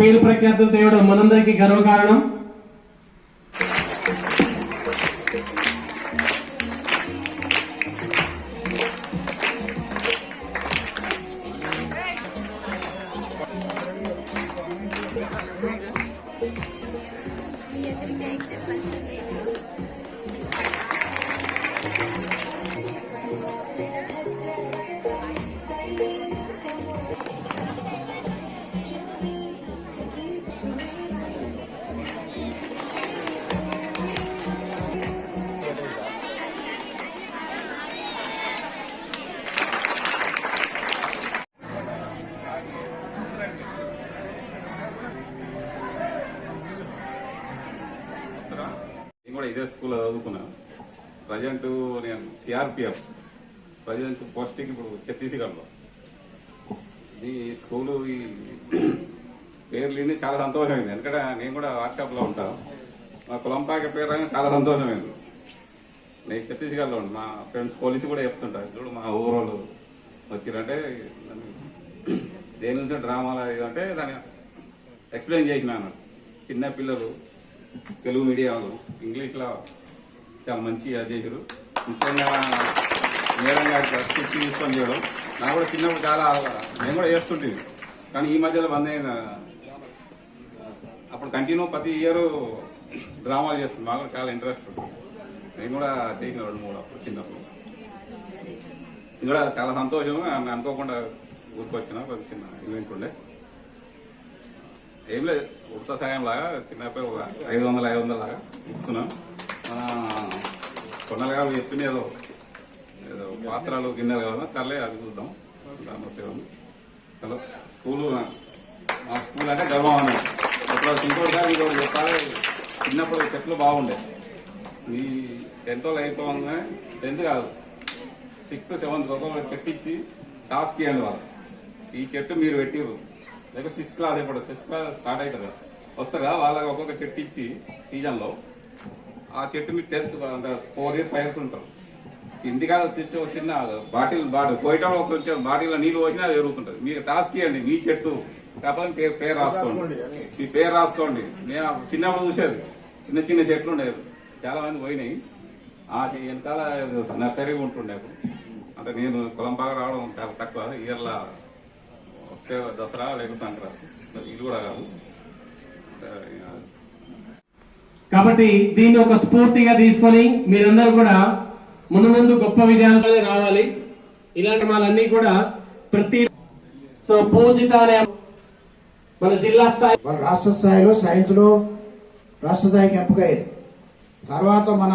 పేరు ప్రఖ్యాతులు తేవడం మనందరికీ గర్వకారణం మీ ఎదురుగా కూడా ఇదే స్కూల్లో చదువుకున్నాను ప్రజెంట్ నేను సిఆర్పిఎఫ్ ప్రజెంట్ పోస్టింగ్ ఇప్పుడు ఛత్తీస్గఢ్లో. ఈ స్కూలు ఈ పేర్లు విని చాలా సంతోషమైంది. ఎందుకంటే నేను కూడా వాట్సాప్లో ఉంటాను మా కులంపాక పేరు చాలా సంతోషమైంది. నేను ఛత్తీస్గఢ్లో ఉండి. మా ఫ్రెండ్స్ పోలీసు కూడా చెప్తుంటారు. చూడు మా ఊరోళ్ళు వచ్చిరంటే దేని నుంచి డ్రామాలు ఇది అంటే దాన్ని ఎక్స్ప్లెయిన్ చేసినాను చిన్న పిల్లలు తెలుగు మీడియం ఇంగ్లీష్లో చాలా మంచి అది చేశారు ముఖ్యంగా మేడం గారి స్క్రిప్ట్ తీసుకొని చేయడం నాకు కూడా చిన్నప్పుడు చాలా నేను కూడా చేస్తుంటుంది కానీ ఈ మధ్యలో బంద్ అయిన అప్పుడు కంటిన్యూ ప్రతి ఇయర్ డ్రామాలు చేస్తుంది. మాకు కూడా చాలా ఇంట్రెస్ట్ నేను కూడా చేసిన రెండు మూడు అప్పుడు చిన్నప్పుడు. నేను కూడా చాలా సంతోషం అనుకోకుండా ఊరికొచ్చిన చిన్న ఈవెంట్ ఉండే. ఏం లేదు ఉడత సాయం లాగా చిన్న ఒక ఐదు వందల ఐదు వందల లాగా ఇస్తున్నాం. మన కొన్నలు చెప్పిన ఏదో ఏదో పాత్రలు గిన్నెలు కావాలా? సర్లే అది చూద్దాం. దాని ఉంది హలో స్కూలు మా స్కూల్ అంటే గర్వం అన్నది ఇప్పుడు ఇంకోటి చెప్పాలి. చిన్నప్పుడు చెట్లు బాగుండే. ఈ టెన్త్ వాళ్ళు అయిపోగానే టెన్త్ కాదు సిక్స్త్ సెవెంత్ ఒక చెట్టు ఇచ్చి టాస్క్ ఇవ్వండి వాళ్ళు. ఈ చెట్టు మీరు పెట్టిరు లేక సిక్స్ క్లాస్ ఇప్పుడు సిక్స్త్ క్లాస్ స్టార్ట్ అవుతుంది. కదా వస్తారా? వాళ్ళకి ఒక్కొక్క చెట్టు ఇచ్చి సీజన్లో ఆ చెట్టు మీరు tenth four years five years ఉంటారు. ఇంటికాడ తెచ్చి ఒక చిన్న బాటిల్ బాటిల్ పోయటం ఒక బాటిల్లో బాటిల్ నీళ్ళు పోసినా అది ఎరుగుతుంటది. మీకు టాస్క్ ఇవ్వండి మీ చెట్టు. కాకపోతే పేరు పేరు రాసుకోండి. మీ పేరు రాసుకోండి. నేను చిన్నప్పుడు చూసేది. చిన్న చిన్న చెట్లు ఉండేవి. చాలా మంది పోయినాయి. ఆ వెనకాల నర్సరీ ఉంటుండే అంటే నేను కులం బాగా రావడం చాలా తక్కువ. ఇయర్లా దసరా లేక సంక్రాంతి. ఇది కూడా కాదు. కాబట్టి దీన్ని ఒక స్ఫూర్తిగా తీసుకొని మీరందరూ కూడా ముందు ముందు గొప్ప విజయాలు రావాలి. ఇలాంటి వాళ్ళన్నీ కూడా ప్రతి సో పూజిత అనే మన జిల్లా స్థాయి రాష్ట్ర స్థాయిలో సైన్స్లో రాష్ట్ర స్థాయికి ఎంపికయ్యారు తర్వాత మన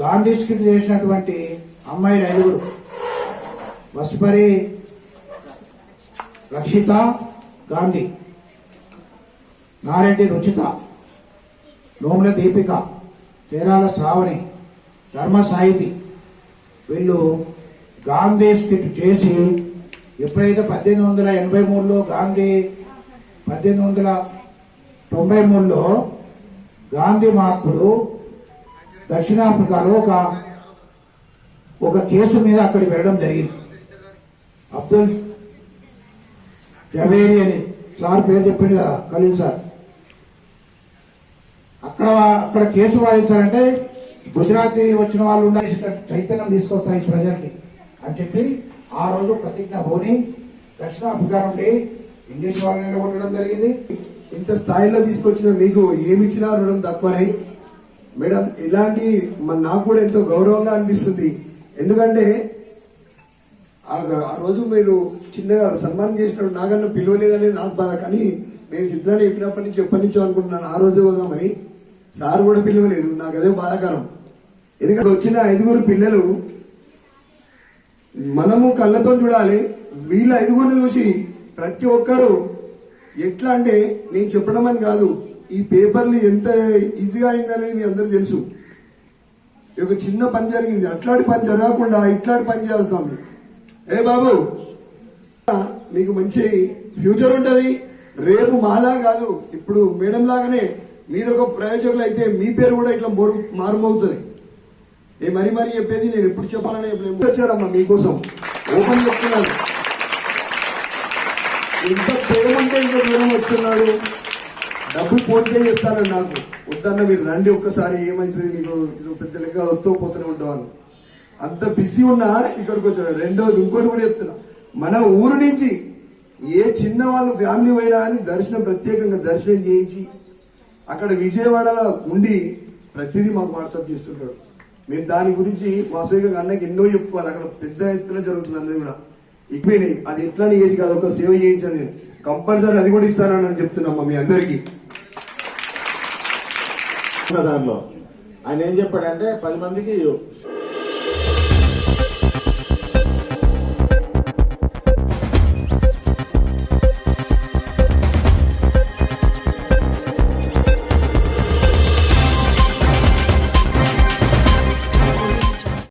గాంధీ స్కిట్ చేసినటువంటి అమ్మాయిలు ఐదుగురు. వసుపరి రక్షిత గాంధీ నారెడ్డి రుచిత నోముల దీపిక తేరాల శ్రావణి ధర్మ సాహితి వీళ్ళు గాంధీ స్కిట్ చేసి ఎప్పుడైతే పద్దెనిమిది వందల ఎనభై మూడులో గాంధీ పద్దెనిమిది వందల తొంభై మూడులో గాంధీ మహాత్ముడు దక్షిణాఫ్రికాలో ఒక ఒక కేసు మీద అక్కడికి వెళ్ళడం జరిగింది. అబ్దుల్ జవేరి అని. సార్ పేరు చెప్పింది కదా ఖలీల్ సార్. అక్కడ అక్కడ కేసు వాదించాలంటే గుజరాతీ వచ్చిన వాళ్ళు ఉండాలి. చైతన్యం తీసుకొస్తాయి ప్రజలకి అని చెప్పి ఆ రోజు ప్రతిజ్ఞ భూని దక్షిణాఫ్రికా నుండి ఇంగ్లీష్ వాళ్ళని నిలబడడం జరిగింది. ఇంత స్థాయిలో తీసుకొచ్చిన మీకు ఏమిచ్చినా రుణం తక్కువనే. మేడం ఇలాంటి నాకు కూడా ఎంతో గౌరవంగా అనిపిస్తుంది. ఎందుకంటే ఆ ఆ రోజు మీరు చిన్నగా సన్మానం చేసినప్పుడు నాగన్న పిలవలేదనేది నాకు బాధ. కానీ నేను చిత్రాన్ని చెప్పినప్పటి నుంచి ఎప్పటి నుంచో అనుకుంటున్నాను. ఆ రోజు పోదామని సార్ కూడా పిలవలేదు. నాకు అదే బాధాకరం. ఎందుకంటే వచ్చిన ఐదుగురు పిల్లలు మనము కళ్ళతో చూడాలి. వీళ్ళ ఐదుగురిని చూసి ప్రతి ఒక్కరు ఎట్లా అంటే నేను చెప్పడం అని కాదు ఈ పేపర్లు ఎంత ఈజీగా అయిందనేది మీ అందరూ తెలుసు. ఒక చిన్న పని జరిగింది. అట్లాంటి పని జరగకుండా ఇట్లాంటి పని చేస్తాం ఏ బాబు? మీకు మంచి ఫ్యూచర్ ఉంటది. రేపు మాలా కాదు ఇప్పుడు మేడం లాగానే మీరు ఒక ప్రయోజకులు అయితే మీ పేరు కూడా ఇట్లా మోరు మారుమవుతుంది నేను మరీ మరీ చెప్పేది నేను ఎప్పుడు చెప్పాలని చెప్పలేదు వచ్చారమ్మా మీకోసం. ఓపెన్ చెప్తున్నాను ఇంత ప్రేమ ఇంత దూరం వస్తున్నాడు. డబ్బులు ఫోన్ పే చేస్తాను నాకు. వద్దన్న మీరు రండి ఒక్కసారి ఏమంటుంది మీకు? ఇది పెద్ద లెక్క వస్తూ పోతూనే ఉంటాను. అంత బిజీ ఉన్నా ఇక్కడికి వచ్చాడు. రెండోది ఇంకోటి కూడా చెప్తున్నా. మన ఊరు నుంచి ఏ చిన్న వాళ్ళ ఫ్యామిలీ పోయినా అని దర్శనం ప్రత్యేకంగా దర్శనం చేయించి అక్కడ విజయవాడలో ఉండి ప్రతిదీ మాకు వాట్సాప్ చేస్తుంటాడు. మేము దాని గురించి వాసవిక అన్నకి ఎన్నో చెప్పుకోవాలి. అక్కడ పెద్ద ఎత్తున జరుగుతుంది అన్నది కూడా. ఇప్పుడే అది ఎట్లా చేసి కాదు ఒక సేవ చేయించాలి కంపల్సరీ అది కూడా ఇస్తానని చెప్తున్నామ్మా మీ అందరికీ. ఉన్న దానిలో ఆయన ఏం చెప్పాడంటే పది మందికి